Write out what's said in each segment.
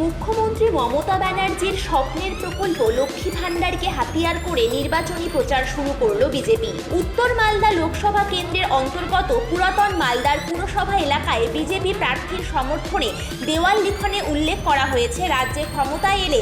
মুখ্যমন্ত্রী মমতা ব্যানার্জির স্বপ্নের প্রকল্প লক্ষ্মী ভাণ্ডারকে হাতিয়ার করে নির্বাচনী প্রচার শুরু করল বিজেপি। উত্তর মালদা লোকসভা কেন্দ্রের অন্তর্গত পুরাতন মালদার পুরসভা এলাকায় বিজেপি প্রার্থীর সমর্থনে দেওয়াল লিখনে উল্লেখ করা হয়েছে, রাজ্যে ক্ষমতায় এলে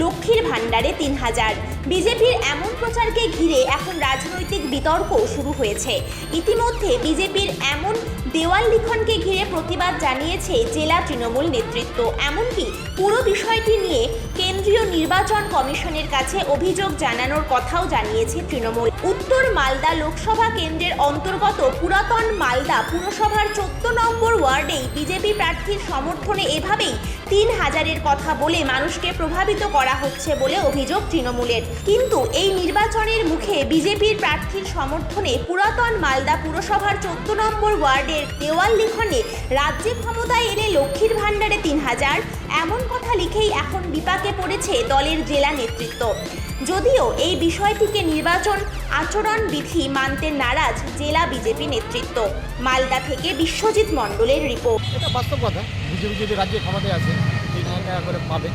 লক্ষ্মীর ভাণ্ডারে তিন হাজার। বিজেপির এমন প্রচারকে ঘিরে এখন রাজনৈতিক বিতর্ক শুরু হয়েছে। ইতিমধ্যে বিজেপির এমন দেওয়াল লিখনকে ঘিরে প্রতিবাদ জানিয়েছে জেলা তৃণমূল নেতৃত্ব। এমনকি পুরো বিষয়টি নিয়ে কেন্দ্রীয় নির্বাচন কমিশনের কাছে অভিযোগ জানানোর কথাও জানিয়েছে তৃণমূল। উত্তর মালদা লোকসভা কেন্দ্রের অন্তর্গত পুরাতন মালদা পুরসভার চোদ্দ নম্বর ওয়ার্ডেই বিজেপি প্রার্থীর সমর্থনে এভাবেই তিন হাজারের কথা বলে মানুষকে প্রভাবিত করা হচ্ছে বলে অভিযোগ তৃণমূলের। কিন্তু এই নির্বাচনের মুখে বিজেপির প্রার্থীর সমর্থনে পুরাতন মালদা পুরসভার চোদ্দ নম্বর ওয়ার্ডের দেওয়াল লিখনে রাজ্যে ক্ষমতায় এলে লক্ষ্মীর ভাণ্ডারে তিন হাজার। এমন কথা লিখেই এখন বিপাকে পড়েছে দলের জেলা নেতৃত্ব। যদিও এই বিষয়টিকে নির্বাচন আচরণ বিধি মানতে নারাজ জেলা বিজেপি নেতৃত্ব। মালদা থেকে বিশ্বজিৎ মণ্ডলের রিপোর্ট। এটা বাস্তব কথা। বিজেপি যদি রাজ্যে ক্ষমতায় আছে তিন হাজার টাকা করে পাবে।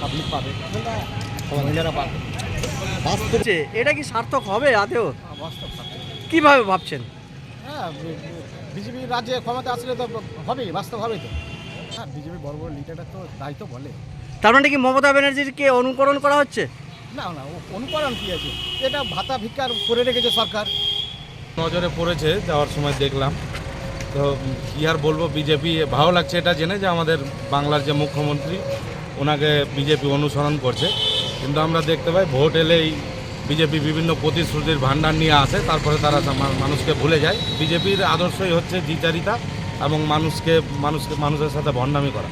পাবলিক পাবে। পাবে। এটা কি সার্থক হবে আদেও বাস্তব কথা কীভাবে ভাবছেন? হ্যাঁ বিজেপি রাজ্যে ক্ষমতা আসলে তো হবেই বাস্তব হবেই তো। হ্যাঁ বিজেপি বড় বড় লিডাররা তো তাই তো বলে। তার মানে কি মমতা ব্যানার্জিকে অনুকরণ করা হচ্ছে? না না ও অনুকরণ কী আছে? এটা ভাতা ভিক্ষার করে রেখেছে সরকার। নজরে পড়েছে যাওয়ার সময় দেখলাম। তো কি আর বলব বিজেপি ভালো লাগছে এটা জেনে যে আমাদের বাংলার যে মুখ্যমন্ত্রী ওনাকে বিজেপি অনুসরণ করছে। কিন্তু আমরা দেখতে পাই ভোট এলেই বিজেপি বিভিন্ন প্রতিশ্রুতির ভাণ্ডার নিয়ে আসে তারপরে তারা মানুষকে ভুলে যায়। বিজেপির আদর্শই হচ্ছে দ্বিচারিতা এবং মানুষকে মানুষকে মানুষের সাথে ভণ্ডামি করা।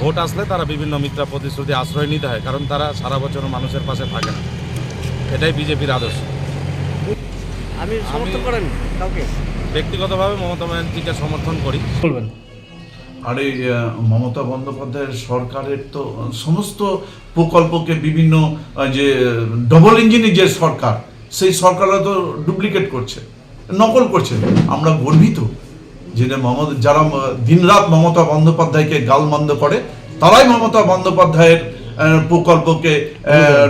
ভোট আসলে তারা বিভিন্ন মিথ্যা প্রতিশ্রুতি আশ্রয় নিতে হয় কারণ তারা সারা বছর মানুষের পাশে থাকে না। এটাই বিজেপির আদর্শ। আমি সমর্থন করেন কাউকে? ব্যক্তিগতভাবে মমতা ব্যানার্জিকে সমর্থন করি। বলবেন। আর এই মমতা বন্দ্যোপাধ্যায়ের সরকারের তো সমস্ত প্রকল্পকে বিভিন্ন যে ডবল ইঞ্জিনের যে সরকার সেই সরকাররা তো ডুপ্লিকেট করছে নকল করছে। আমরা গর্বিত যে মমতা যারা দিনরাত মমতা বন্দ্যোপাধ্যায়কে গালমন্দ করে তারাই মমতা বন্দ্যোপাধ্যায়ের প্রকল্পকে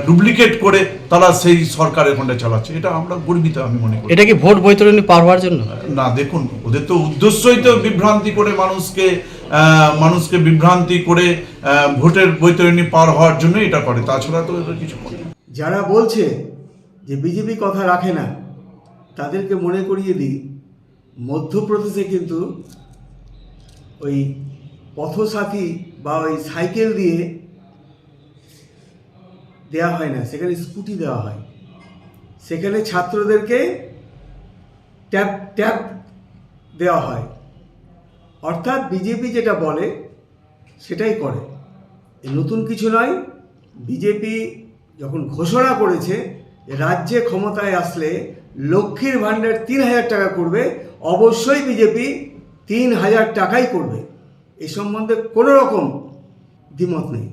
ডুপ্লিকেট করে তারা সেই সরকারের ফন্ডে চালাচ্ছে। এটা আমরা গর্বিত আমি মনে করি। এটা কি ভোট বৈতরণী পার হওয়ার জন্য? না দেখুন ওদের তো উদ্দেশ্যই তো বিভ্রান্তি করে মানুষকে মানুষকে বিভ্রান্তি করে ভোটের বৈতরণী পার হওয়ার জন্য এটা করে। তাছাড়া তো কিছু যারা বলছে যে বিজেপি কথা রাখে না, তাদেরকে মনে করিয়ে দিই, মধ্যপ্রদেশে কিন্তু ওই পথসাথী বা ওই সাইকেল দিয়ে দেওয়া হয় না, সেখানে স্কুটি দেওয়া হয়। সেখানে ছাত্রদেরকে ট্যাব ট্যাব দেওয়া হয়। অর্থাৎ বিজেপি যেটা বলে, সেটাই করে। নতুন কিছু নয়, বিজেপি যখন ঘোষণা করেছে রাজ্যে ক্ষমতায় আসলে লক্ষ্মীর ভাণ্ডার তিন হাজার টাকা করবে, অবশ্যই বিজেপি তিন হাজার টাকাই করবে। এ সম্বন্ধে কোনো রকম দ্বিমত নেই।